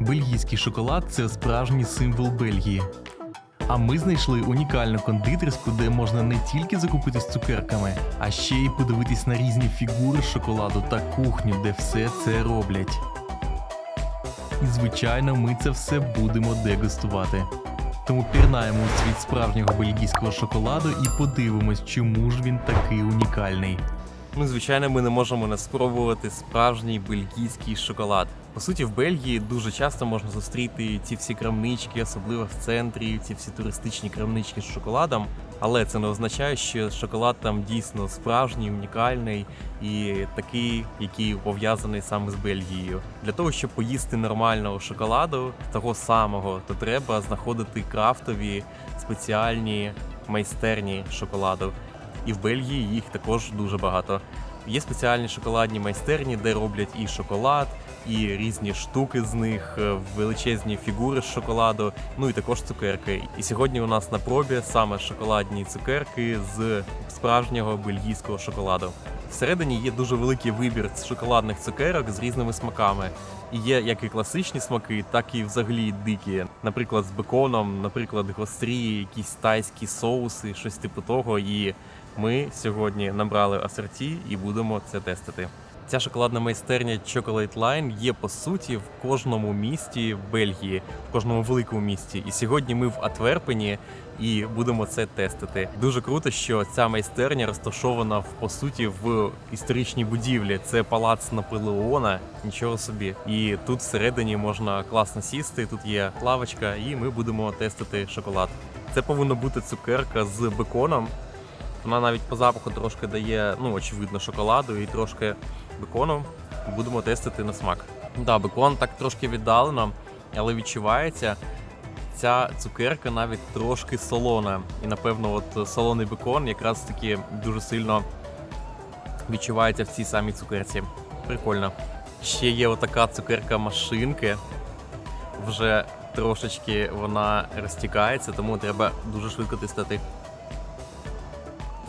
Бельгійський шоколад це справжній символ Бельгії. А ми знайшли унікальну кондитерську, де можна не тільки закупитись цукерками, а ще й подивитись на різні фігури шоколаду та кухню, де все це роблять. І звичайно, ми це все будемо дегустувати. Тому пірнаємо світ справжнього бельгійського шоколаду і подивимось, чому ж він такий унікальний. Ну, звичайно, ми не можемо не спробувати справжній бельгійський шоколад. По суті, в Бельгії дуже часто можна зустріти ці всі крамнички, особливо в центрі, ці всі туристичні крамнички з шоколадом. Але це не означає, що шоколад там дійсно справжній, унікальний і такий, який пов'язаний саме з Бельгією. Для того, щоб поїсти нормального шоколаду, того самого, то треба знаходити крафтові спеціальні майстерні шоколаду. І в Бельгії їх також дуже багато. Є спеціальні шоколадні майстерні, де роблять і шоколад, і різні штуки з них, е, величезні фігури з шоколаду, ну і також цукерки. І сьогодні у нас на пробі саме шоколадні цукерки з справжнього бельгійського шоколаду. Всередині є дуже великий вибір шоколадних цукерок з різними смаками. І є як і класичні смаки, так і взагалі дикі. Наприклад, з беконом, наприклад, гострі, якісь тайські соуси, щось типу того. І ми сьогодні набрали асорті і будемо це тестити. Ця шоколадна майстерня Chocolate Line є по суті в кожному місті в Бельгії, в кожному великому місті. І сьогодні ми в Атверпені і будемо це тестити. Дуже круто, що ця майстерня розташована по суті в історичній будівлі. Це палац Наполеона, нічого собі. І тут всередині можна класно сісти. Тут є лавочка, і ми будемо тестити шоколад. Це повинна бути цукерка з беконом. Вона навіть по запаху трошки дає, ну, очевидно, шоколаду і трошки бекону. Будемо тестити на смак. Да, бекон так трошки віддалено, але відчувається. Ця цукерка навіть трошки солона. І напевно, от солоний бекон якраз таки дуже сильно відчувається в цій самій цукерці. Прикольно. Ще є отака цукерка машинки. Вже трошечки вона розтікається, тому треба дуже швидко тестити.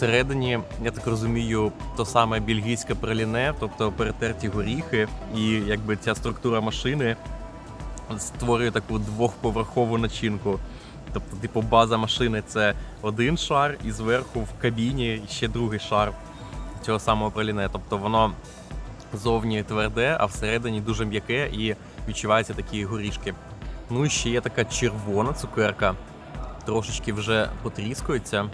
Всередині, я так розумію, то саме бельгійське праліне, тобто перетерті горіхи, і якби ця структура машини створює таку двохповерхову начинку. Тобто, типу, база машини це один шар, і зверху в кабіні ще другий шар цього самого праліне. Тобто воно зовні тверде, а всередині дуже м'яке і відчуваються такі горішки. Ну і ще є така червона цукерка, трошечки вже потріскується,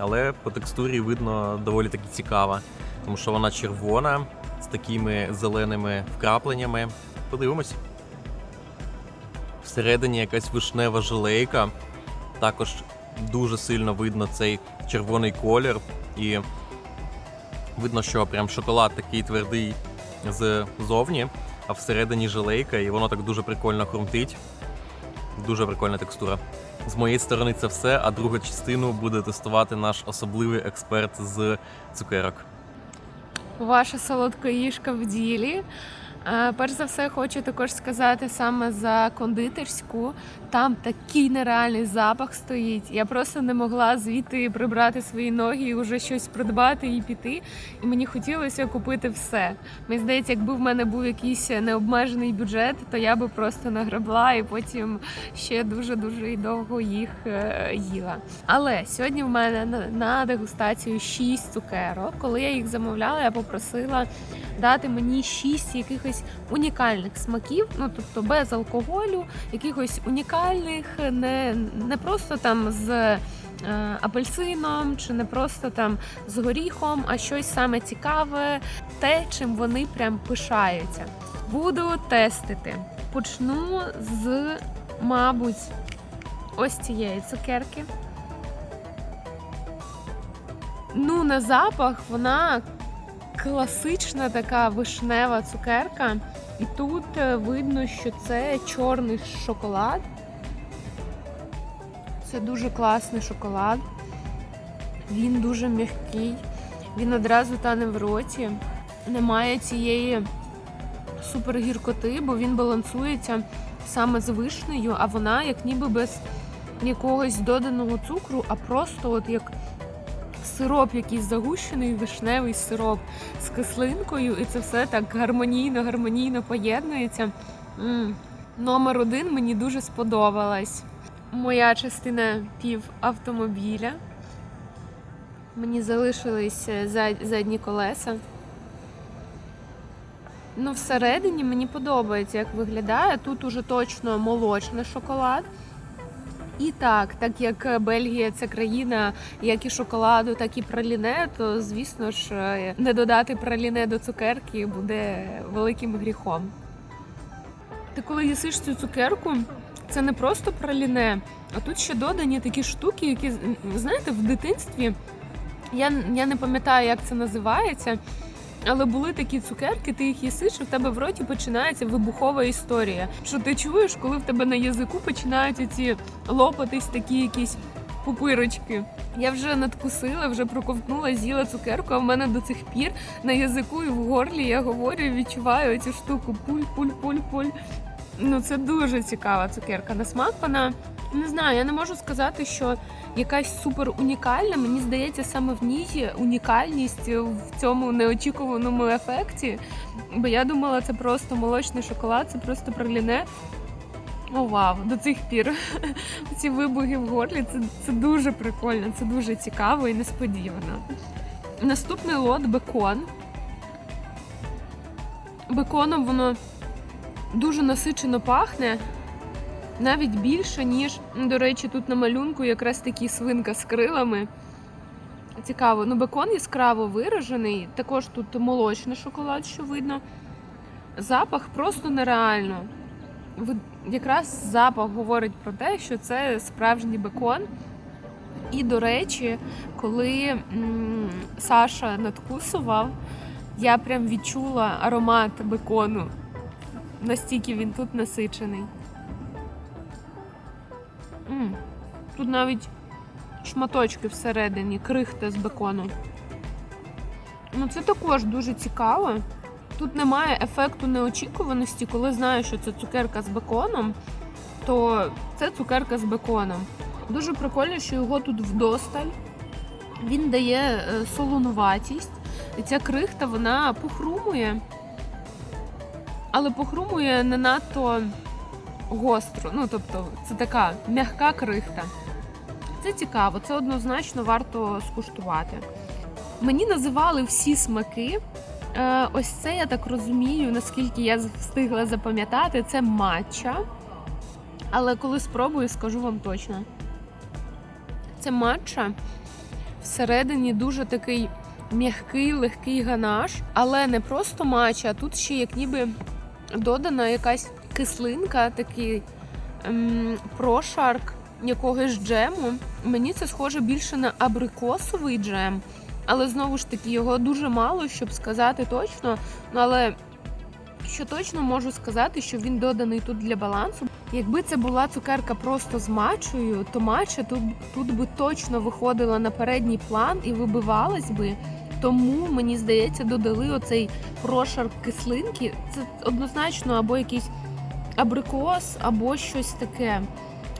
але по текстурі видно доволі таки цікава, тому що вона червона з такими зеленими вкрапленнями. Подивимось. Всередині якась вишнева желейка. Також дуже сильно видно цей червоний колір. І видно, що прям шоколад такий твердий ззовні, а всередині желейка, і воно так дуже прикольно хрумтить. Дуже прикольна текстура. З моєї сторони це все, а другу частину буде тестувати наш особливий експерт з цукерок. Ваша солодкоїжка в ділі. Е, Перш за все, хочу також сказати саме за кондитерську. Там такий нереальний запах стоїть. Я просто не могла звідти прибрати свої ноги і вже щось придбати і піти. І мені хотілося купити все. Мені здається, якби в мене був якийсь необмежений бюджет, то я би просто нагребла і потім ще дуже дуже довго їх е, їла. Але сьогодні в мене на дегустацію 6 цукерок. Коли я їх замовляла, я попросила дати мені 6 якихось унікальних смаків, ну тобто без алкоголю, якихось унікальних, не, не просто там з. е, Апельсином чи не просто там з горіхом, а щось саме цікаве, те, чим вони прям пишаються. Буду тестити. Почну з, мабуть, ось цієї цукерки. Ну, на запах вона класична така вишнева цукерка. І тут е, видно, що це чорний шоколад. Це дуже класний шоколад. Він дуже м'який, він одразу тане в роті. Немає цієї супергіркоти, бо він балансується саме з вишнею, а вона як ніби без якогось доданого цукру, а просто от як сироп, якийсь загущений, вишневий сироп з кислинкою, і це все так гармонійно, гармонійно поєднується. м номер один мені дуже сподобалась. Моя частина пів автомобіля. Мені залишились е, зад- задні колеса. Ну, всередині мені подобається, як виглядає. Тут уже точно молочний шоколад. І так, так як Бельгія це країна як і шоколаду, так і праліне, то звісно ж е, не додати праліне до цукерки буде великим гріхом. Ти коли їсиш цю цукерку, це не просто праліне, а тут ще додані такі штуки, які знаєте, в дитинстві я, я не пам'ятаю, як це називається. Але були такі цукерки, ти їх їсиш, і в тебе в роті починається вибухова історія. Що ти чуєш, коли в тебе на язику починають ці лопатись такі якісь пупирочки. Я вже надкусила, вже проковтнула, з'їла цукерку, а в мене до цих пір на язику і в горлі я говорю, і відчуваю цю штуку пуль, пуль, пуль, пуль. Ну це дуже цікава цукерка. На смак вона не знаю, я не можу сказати, що якась супер унікальна. Мені здається, саме в ній унікальність в цьому неочікуваному ефекті. Бо я думала, це просто молочний шоколад, це просто праліне. О, вау, до цих пір. Ці вибухи в горлі це, це дуже прикольно, це дуже цікаво і несподівано. Наступний лот бекон. Беконом воно дуже насичено пахне, навіть більше, ніж, до речі, тут на малюнку якраз такі свинка з крилами. Цікаво, ну бекон яскраво виражений, також тут молочний шоколад, що видно. Запах просто нереально. Якраз запах говорить про те, що це справжній бекон. І, до речі, коли м, Саша надкусував, я прям відчула аромат бекону. Настільки він тут насичений. М, Тут навіть шматочки всередині, крихта з бекону. Ну, це також дуже цікаво. Тут немає ефекту неочікуваності, коли знаєш, що це цукерка з беконом, то це цукерка з беконом. Дуже прикольно, що його тут вдосталь. Він дає е, солонуватість. І ця крихта вона похрумує, але похрумує не надто гостро. Ну, тобто, це така м'яка крихта. Це цікаво, це однозначно варто скуштувати. Мені називали всі смаки. Е, ось це я так розумію, наскільки я встигла запам'ятати, це матча. Але коли спробую, скажу вам точно. Це матча. Всередині дуже такий м'який, легкий ганаш, але не просто матча, а тут ще як ніби додана якась кислинка, такий ем, прошарк якогось джему. Мені це схоже більше на абрикосовий джем. Але знову ж таки, його дуже мало, щоб сказати точно. Ну але що точно можу сказати, що він доданий тут для балансу. Якби це була цукерка просто з матчою, то матча тут, тут би точно виходила на передній план і вибивалась би. Тому мені здається, додали оцей прошарк кислинки. Це однозначно або якийсь абрикос, або щось таке.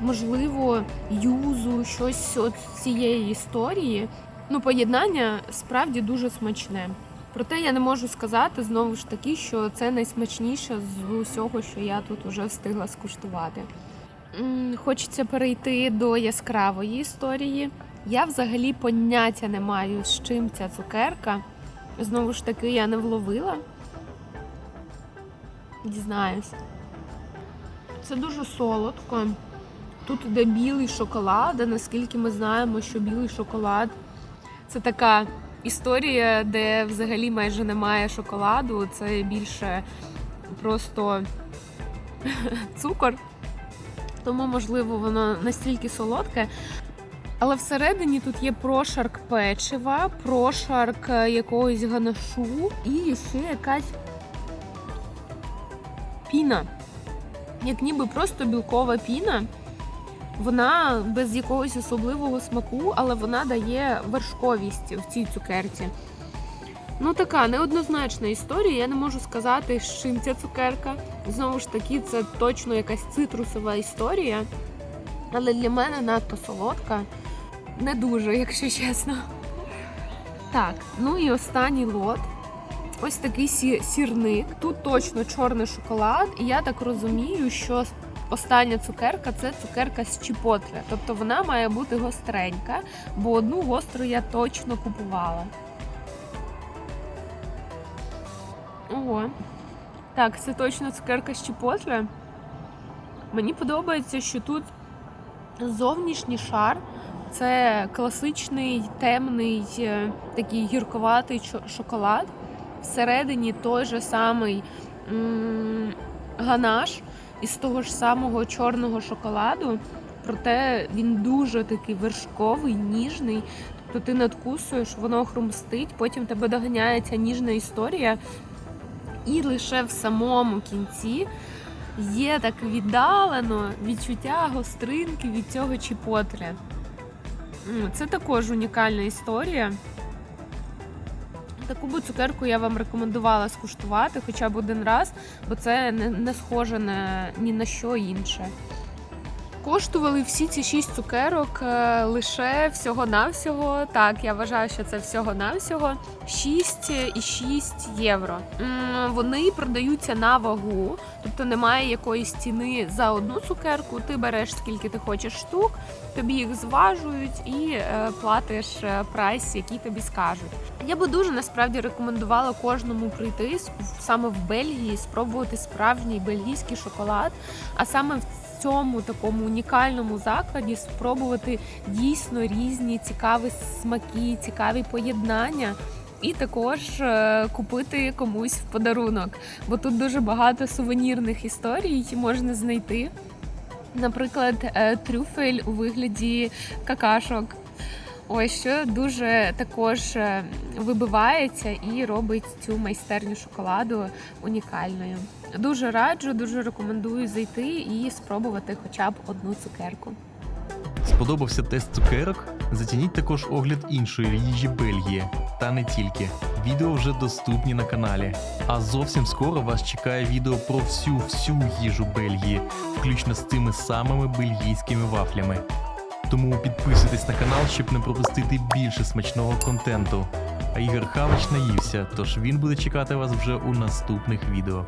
Можливо, юзу, щось от цієї історії. Ну, поєднання справді дуже смачне. Проте я не можу сказати знову ж таки, що це найсмачніше з усього, що я тут вже встигла скуштувати. Хочеться перейти до яскравої історії. Я взагалі поняття не маю, з чим ця цукерка. Знову ж таки, я не вловила. Дізнаюсь. Це дуже солодко. Тут іде білий шоколад, а наскільки ми знаємо, що білий шоколад це така історія, де взагалі майже немає шоколаду. Це більше просто цукор. Тому, можливо, воно настільки солодке. Але всередині тут є прошарк печива, прошарк е, якогось ганашу і ще якась піна. Як ніби просто білкова піна. Вона без якогось особливого смаку, але вона дає вершковість в цій цукерці. Ну, така неоднозначна історія. Я не можу сказати, з чим ця цукерка. Знову ж таки, це точно якась цитрусова історія. Але для мене надто солодка. Не дуже, якщо чесно. Так, ну і останній лот. Ось такий сірник. Тут точно чорний шоколад, і я так розумію, що остання цукерка це цукерка з чіпотле. Тобто вона має бути гостренька, бо одну гостру я точно купувала. Ого. Так, це точно цукерка з чіпотле. Мені подобається, що тут зовнішній шар це класичний темний е, такий гірковатий шоколад. Всередині той же самий м, ганаш із того ж самого чорного шоколаду. Проте він дуже такий вершковий, ніжний. Тобто ти надкусуєш, воно хрумстить, потім тебе доганяє ця ніжна історія. І лише в самому кінці є так віддалено відчуття гостринки від цього чіпотля. Це також унікальна історія. Таку цукерку я вам рекомендувала скуштувати хоча б один раз, бо це не, не схоже на, ні на що інше. Коштували всі ці шість цукерок е, лише всього-навсього. Так, я вважаю, що це всього-навсього 6,6 євро. Вони продаються на вагу, тобто немає якоїсь ціни за одну цукерку. Ти береш скільки ти хочеш штук, тобі їх зважують і е, платиш е, прайс, який тобі скажуть. Я би дуже насправді рекомендувала кожному прийти саме в Бельгії, спробувати справжній бельгійський шоколад, а саме в цьому такому унікальному закладі спробувати дійсно різні цікаві смаки, цікаві поєднання. І також е, купити комусь в подарунок, бо тут дуже багато сувенірних історій, які можна знайти. Наприклад, е, трюфель у вигляді какашок. Ось що дуже також е, вибивається і робить цю майстерню шоколаду унікальною. Дуже раджу, дуже рекомендую зайти і спробувати хоча б одну цукерку. Сподобався тест цукерок? Зацініть також огляд іншої їжі Бельгії, та не тільки. Відео вже доступні на каналі. А зовсім скоро вас чекає відео про всю всю їжу Бельгії, включно з тими самими бельгійськими вафлями. Тому підписуйтесь на канал, щоб не пропустити більше смачного контенту. А Ігор Хавич наївся, тож він буде чекати вас вже у наступних відео.